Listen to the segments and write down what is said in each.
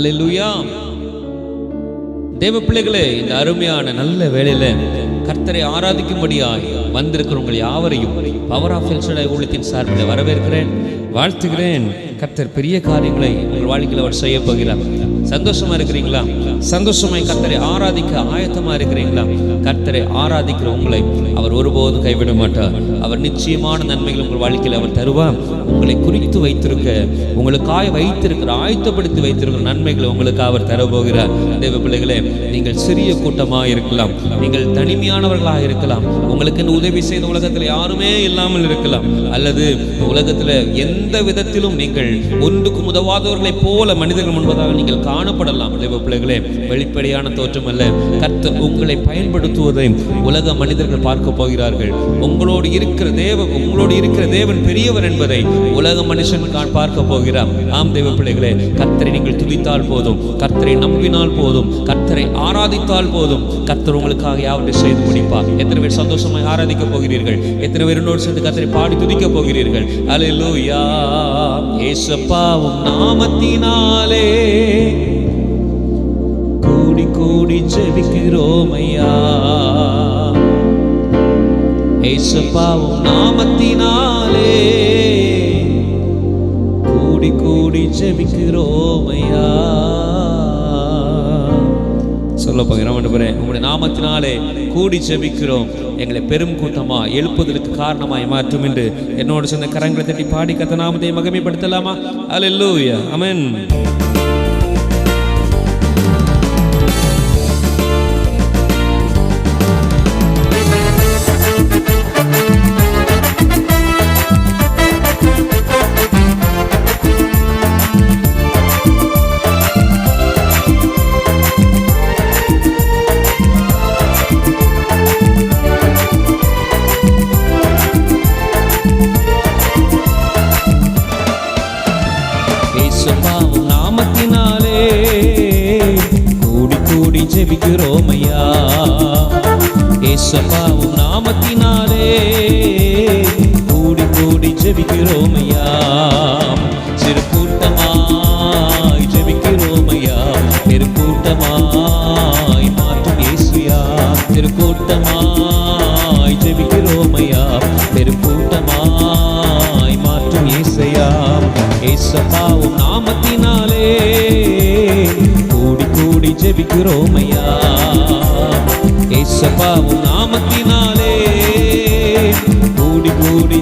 அல்லேலூயா தேவ பிள்ளைகளே இந்த அருமையான நல்ல வேலையில கர்த்தரை ஆராதிக்கும்படியாய் வந்திருக்கிறவங்க யாவரையும் பவர் ஆஃப் எல்சடை ஊழியத்தின் சார்பில் வரவேற்கிறேன். வாழ்த்துகிறேன். கர்த்தர் பெரிய காரியங்களை உங்கள் வாழ்க்கையில் அவர் செய்ய போகிறார். சந்தோஷமா இருக்கிறீங்களா? சந்தோஷமாய் கர்த்தரை ஆராதிக்க ஆயத்தமா இருக்கிறீங்களா? கர்த்தரை ஆராதிக்கிற உங்களை அவர் ஒருபோதும் கைவிட மாட்டார். அவர் நிச்சயமான நன்மைகள் உங்கள் வாழ்க்கையில் அவர் தருவார். உங்களை குறித்து வைத்திருக்க உங்களுக்காய் வைத்திருக்கிற ஆயத்தப்படுத்தி வைத்திருக்கிற நன்மைகளை உங்களுக்கு அவர் தரப்போகிறார். தேவ பிள்ளைகளே நீங்கள் சிறிய கூட்டமாக இருக்கலாம். நீங்கள் தனிமையானவர்களாக இருக்கலாம். உங்களுக்கு உதவி செய்த உலகத்தில் யாருமே இல்லாமல் இருக்கலாம். அல்லது உலகத்தில் எந்த விதத்திலும் நீங்கள் ஒன்றுக்கும் உதவாதவர்களைப் போல மனிதர்கள் முன்பதாக நீங்கள் காணப்படலாம். தேவ பிள்ளைகளே வெளிப்படையான தோற்றம் அல்ல. கர்த்தர் உங்களை பயன்படுத்துவதை உலக மனிதர்கள் பார்க்க போகிறார்கள். உங்களோடு இருக்கிற தேவன் உங்களோடு இருக்கிற தேவன் பெரியவர் என்பதை உலக மனுஷன் பார்க்க போகிறார். ஆம் தேவ பிள்ளைகளே கர்த்தரை நீங்கள் துதித்தால் போதும் கர்த்தரை நம்பினால் போதும் கர்த்தரை ஆராதித்தால் போதும் கர்த்தர் உங்களுக்காக யாவற்றை செய்து முடிப்பார். எத்தனை பேர் சந்தோஷமாக ஆராதிக்க போகிறீர்கள்? எத்தனை பேர் இன்னொரு சேர்ந்து கர்த்தரை பாடி துதிக்க போகிறீர்கள்? அல்லேலூயா ஏசப்பாவும் நாமத்தினாலே கூடி கூடி ஜெபிக்கிறோமையா ஏசப்பாவும் நாமத்தினாலே கூடி கூடி ஜெபிக்கிறோம் ஐயா. சொல்ல போகிறோம் உங்களுடைய நாமத்தினாலே கூடி ஜெபிக்கிறோம். எங்களை பெரும் கூட்டமா எழுப்புதலுக்கு காரணமாய் மாற்றும் என்று என்னோடு சொன்ன கரங்களை தட்டி பாடி கத்த நாமத்தை மகிமைப்படுத்தலாமா? அல்லூயா அமன் இயேசுப்பாவும் நாமத்தினாலே. கூடி கூடி ஜெபிக்கிறோம் ஐயா சிறு கூட்டமாய் ஜெபிக்கிறோம் ஐயா பெரு கூட்டமாய் மாற்றும் இயேசுயா. திரு கூட்டமாய் ஜெபிக்கிறோம் ஐயா பெரு கூட்டமாய் மாற்றும் இயேசையா ஏசப்பாவும் நாமத்தினாலே. கூடி கூடி ஜெபிக்கிறோம் ஐயா ஏசப்பாவும் நாமத்தினாலே கூடி கூடி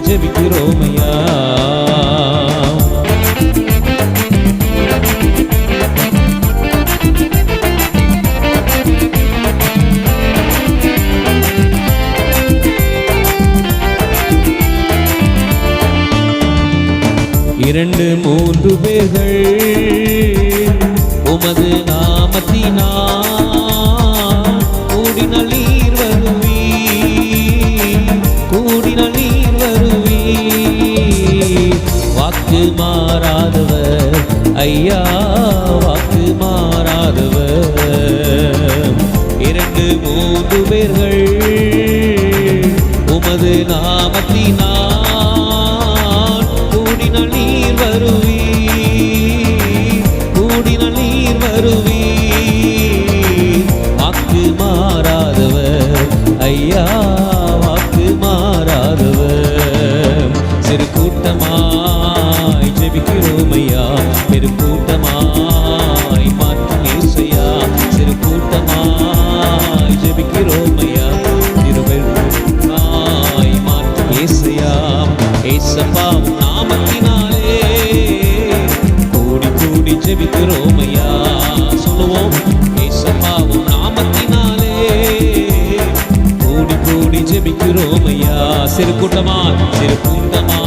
மூன்று ஏசப்பா நாமத்தினாலே. கூடி கூடி ஜெபிக்கிறோமையா சொல்லுவோம் ஏசப்பாவும் நாமத்தினாலே. கூடி கூடி ஜெபிக்கிறோமையா சிறு கூட்டமா சிறு கூட்டமா.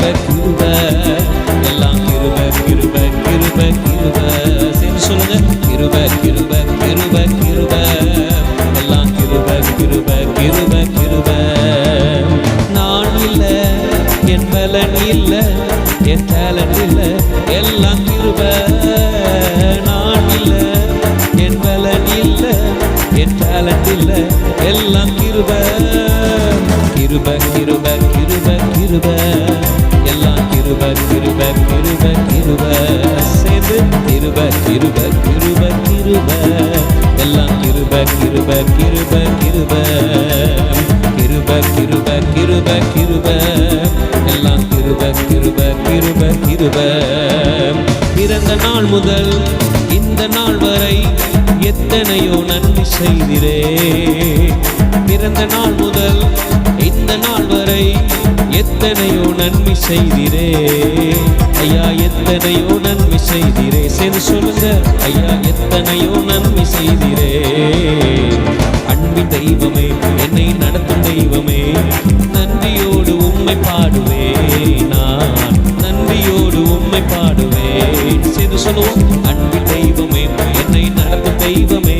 கிருப கிருப எல்லாம் கிருப கிருப கிருப கிருப சேர்ந்து சொல்லுங்க கிருப கிருப கிருப கிருப எல்லாம் கிருப கிருப கிருப கிருப நான் இல்ல என் பலன் இல்ல என் டேலண்ட் இல்ல எல்லாம் கிருப நான் இல்ல என் பலன் இல்ல என் டேலண்ட் இல்ல எல்லாம் கிருப கிருப கிருப கிருப கிருப கிருப கிருப கிருப எல்லாம் கிருப கிருப கிருப கிருப கிருப கிருப கிருப கிருப எல்லாம் கிருப கிருப கிருப கிருப பிறந்த நாள் முதல் இந்த நாள் வரை எத்தனையோ நன்மை செய்கிறே. பிறந்த நாள் முதல் இந்த நாள் வரை எத்தனையோ நன்மை செய்திரே. ஐயா எத்தனையோ நன்மை செய்திரே. சரி சொல்லுங்க ஐயா எத்தனையோ நன்மை செய்திரே. அன்பின் தெய்வமே என்னை நடத்தும் தெய்வமே நன்றியோடு உம்மை பாடுவே நான். நன்றியோடு உம்மை பாடுவேன். செய்து சொல்லுவோம் அன்பின் தெய்வமே என்னை நடத்தும் தெய்வமே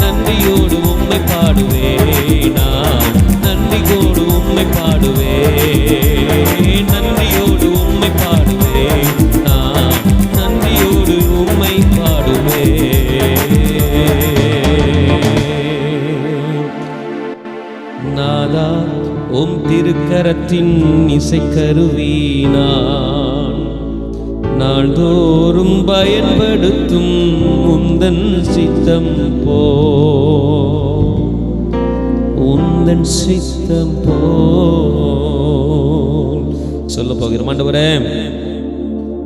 நன்றியோடு உம்மை பாடுவே திருக்கரத்தின் இசைக்கருவி நான் நாள்தோறும் பயன்படுத்தும் உந்தன் சித்தம் போ. உந்தன் சித்தம் போ. சொல்ல போகிறோம் ஆண்டவரே.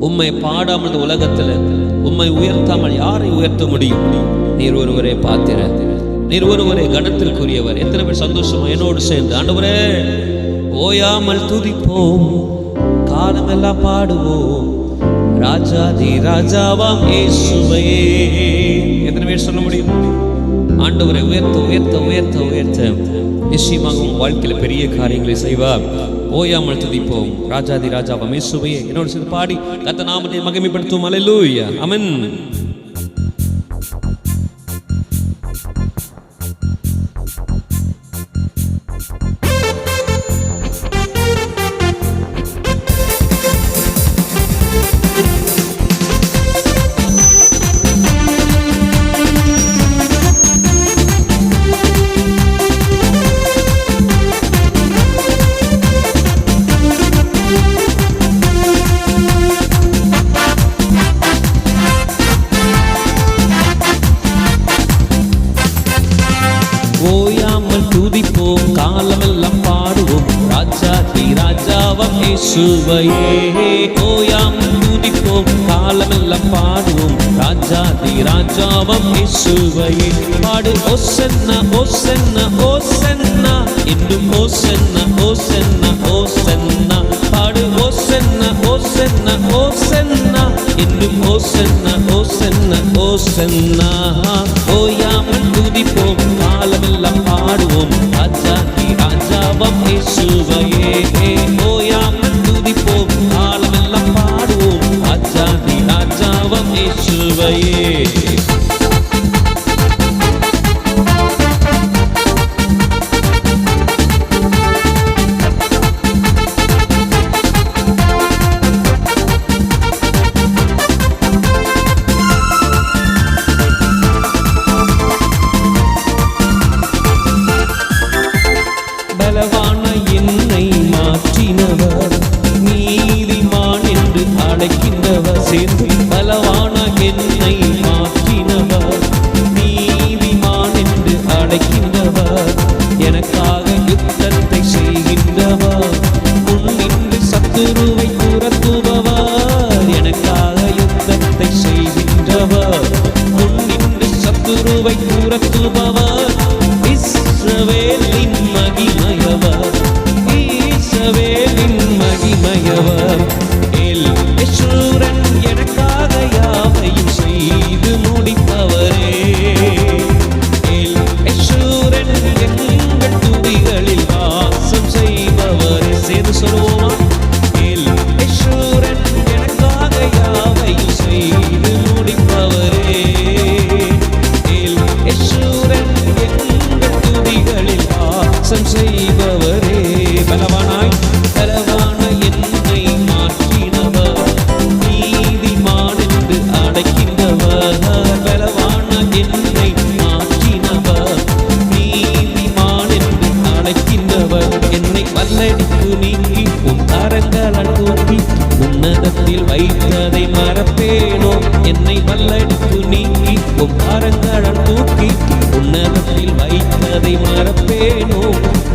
உம்மை பாடாமல் உலகத்தில் உம்மை உயர்த்தாமல் யாரை உயர்த்த முடியும்? நீர் ஒருவரே பாத்திர நீர் ஒருவரே கணத்திற்குரியவர் எத்தனை பேர் சந்தோஷமா என்னோடு சேர்ந்து ஆண்டவரே. ஓயாமல் துதிப்போம் காலமெல்லாம் பாடுவோம். ராஜாதி ராஜாவாம் இயேசுவையே எத்தனை பேர் சொல்ல முடியும்? ஆண்டவரை உயர்த்த உயர்த்த உயர்த்த உயர்த்த. நிச்சயமாக உங்கள் வாழ்க்கையில் பெரிய காரியங்களை செய்வார் ஓயாமல் துதிப்போம். ராஜாதி ராஜாவாம் இயேசுவையே என்னோட சேர்ந்து பாடி கத்த நாமத்தை மகிமைப்படுத்தும் அலையூயா அமன் ஓயாமல் துதிப்போம் காலமெல்லாம் பாடுவோம். ராஜாதி ராஜாவம் இயேசுவையே ஓயாமல் துதிப்போம் காலமெல்லாம் பாடுவோம். ராஜாதி ராஜாவம் இயேசுவையே பாடு ஓசன்னா ஓசன்னா ஓசன்னா. இன்னும் ஓசன்னா ஓசன்னா ஓசன்னா. பாடு ஓசன்னா ஓசன்னா ஓசன்னா. இன்னும் ஓசன்னா ஓசன்னா ஓசன்னா ஓயாமல் துதிப்போம் காலமெல்லாம் பாடுவோம் ராஜாதி ராஜாவம் இயேசுவையே ஓயாமல் துதிப்போம் காலமெல்லாம் பாடுவோம் ராஜாதி ராஜாவம் இயேசுவையே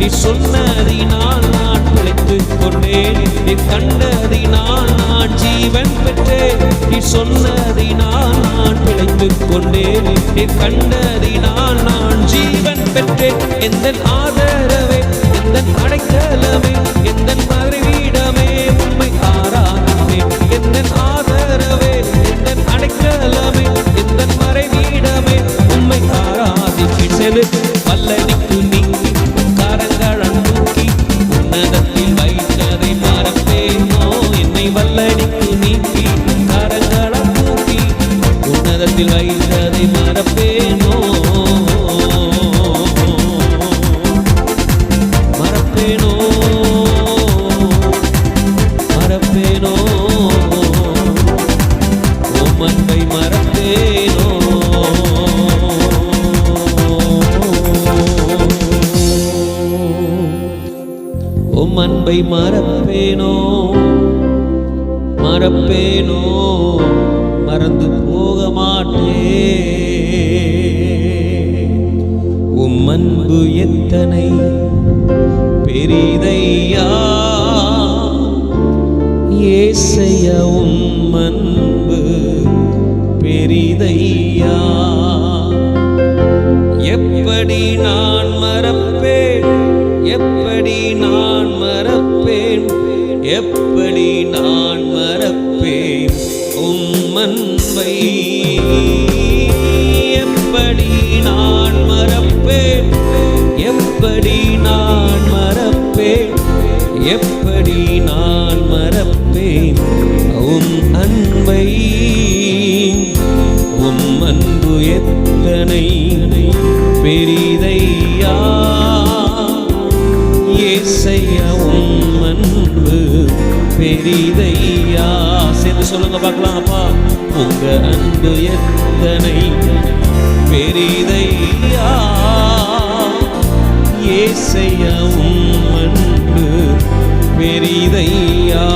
நீ சொன்னதினால் நான் பிழைத்துக் கொண்டேன். நீ கண்டதினால் நான் ஜீவன் பெற்றேன். நீ சொன்னதினால் நான் பிழைத்துக் கொண்டேன். நீ கண்டதினால் நான் ஜீவன் பெற்றேன். எந்த ஆதரவே எந்த அடைக்கலமே எந்த போக மாட்டே உம் அன்பு எத்தனை பெரிதையா ஏசைய உம் அன்பு பெரிதையா எப்படி நான் மறப்பேன்? எப்படி நான் மறப்பேன்? எப்படி நான் மறப்பேன்? உம்மன் அன்பை எப்படி நான் மறப்பேன்? எப்படி நான் மறப்பேன்? எப்படி நான் மறப்பேன்? உம் அன்பை உம் அன்பு எத்தனை பெரிதையா? ஏசையா உம் அன்பு பெரிதையா? சேர்ந்து சொல்லுங்க பார்க்கலாம் அப்பா. உங்க அன்பு எத்தனை பெரிதையா? ஏசையா உம் அன்பு பெரிதையா?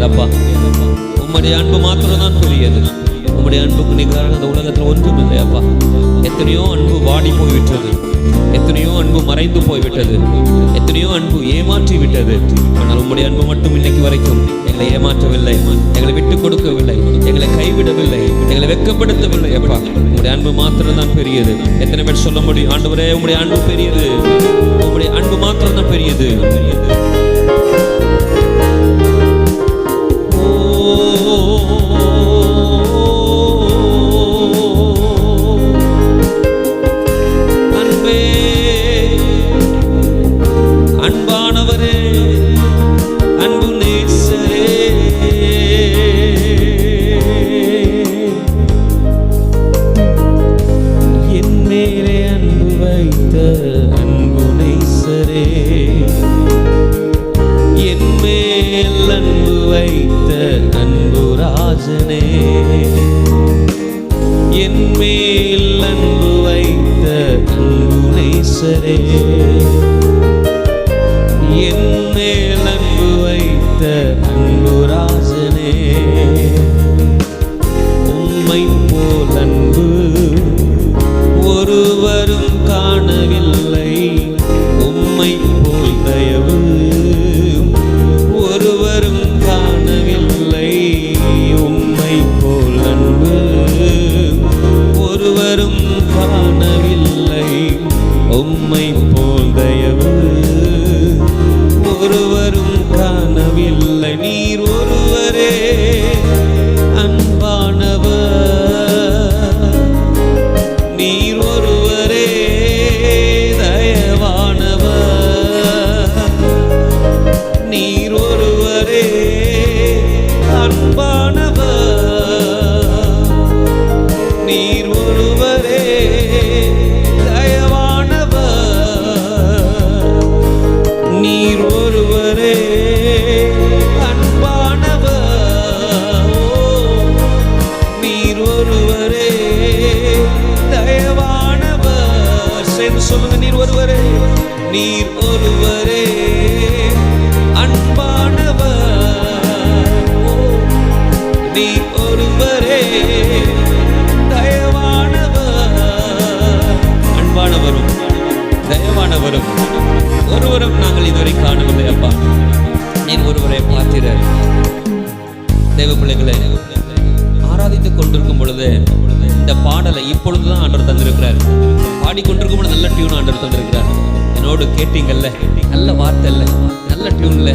முடியாதப்பா உம்முடைய அன்பு மாத்திரம் தான் பெரியது. உம்முடைய அன்புக்கு நிகராக இந்த உலகத்துல ஒன்றும் இல்லையப்பா எத்தனையோ அன்பு வாடி போய்விட்டது. எத்தனையோ அன்பு மறைந்து போய்விட்டது. எத்தனையோ அன்பு ஏமாற்றி விட்டது. ஆனால் உம்முடைய அன்பு மட்டும் இன்னைக்கு வரைக்கும் எங்களை ஏமாற்றவில்லை எங்களை விட்டு கொடுக்கவில்லை எங்களை கைவிடவில்லை எங்களை வெட்கப்படுத்தவில்லை அப்பா. உங்களுடைய அன்பு மாத்திரம் தான் பெரியது. எத்தனை பேர் சொல்ல முடியும்? ஆண்டவரே உங்களுடைய அன்பு பெரியது. உங்களுடைய அன்பு மாத்திரம் தான் பெரியது. அன்பே ஒருவரும் நாங்கள் இதுவரை காணவில்லை அப்பா. நீர் ஒருவரை பார்த்திரர் தேவ பிள்ளைகளை ஆராதித்துக் கொண்டிருக்கும் பொழுது இந்த பாடலை இப்பொழுதுதான் ஆண்டர் தந்திருக்கிறார். பாடிக்கொண்டிருக்கும் பொழுது நல்ல டியூன் ஆண்டர் தந்திருக்கிறார். என்னோடு கேட்டீங்கல்ல? நல்ல வார்த்தை இல்லை நல்ல டியூன்ல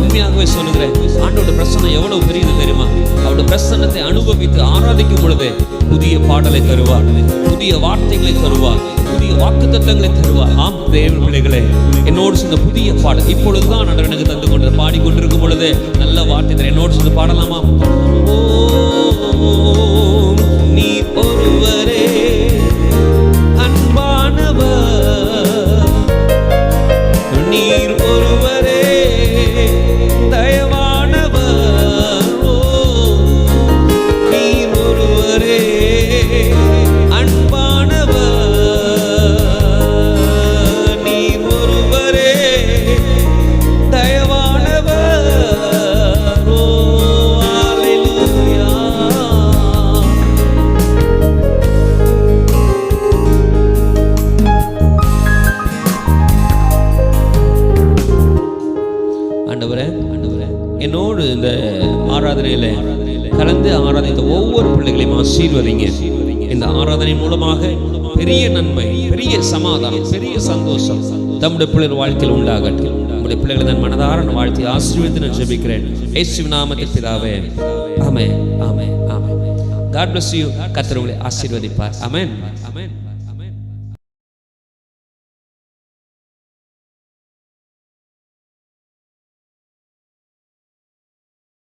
உண்மையாகவே சொல்லுகிறேன் ஆண்டோட பிரசன்னம் எவ்வளவு பெரியது தெரியுமா? அவரோட பிரசன்னத்தை அனுபவித்து ஆராதிக்கும் பொழுது புதிய பாடலை தருவார் புதிய வார்த்தைகளை தருவார் புதிய வாக்குத்தத்தங்களை தருவார். ஆம் தேவ பிள்ளைகளே என்னோடு சொன்ன புதிய பாடல் இப்பொழுதுதான் நடவடிக்கை தந்து கொண்டு பாடிக்கொண்டிருக்கும் பொழுது நல்ல வார்த்தை என்னோடு சொன்ன பாடலாமா? ஓ என்னோடு இந்த ஆராதனையில கலந்து ஆராதித்த ஒவ்வொரு பிள்ளைகளையும் ஆசீர்வதிங்க. இந்த ஆராதனை மூலமாக பெரிய நன்மை பெரிய சமாதானம் பெரிய சந்தோஷம் தம்முடைய பிள்ளைகள் வாழ்க்கையில் உண்டாகட்டும். நம்முடைய பிள்ளைகளை நான் மனதார நான் வாழ்த்தி ஆசீர்வதித்து நான் ஜெபிக்கிறேன். ஏசு நாமத்தில் பிதாவே. ஆமே ஆமே ஆமே காட் பிளஸ் யூ கர்த்தர் உங்களை ஆசீர்வதிப்பார். அமேன் அமேன்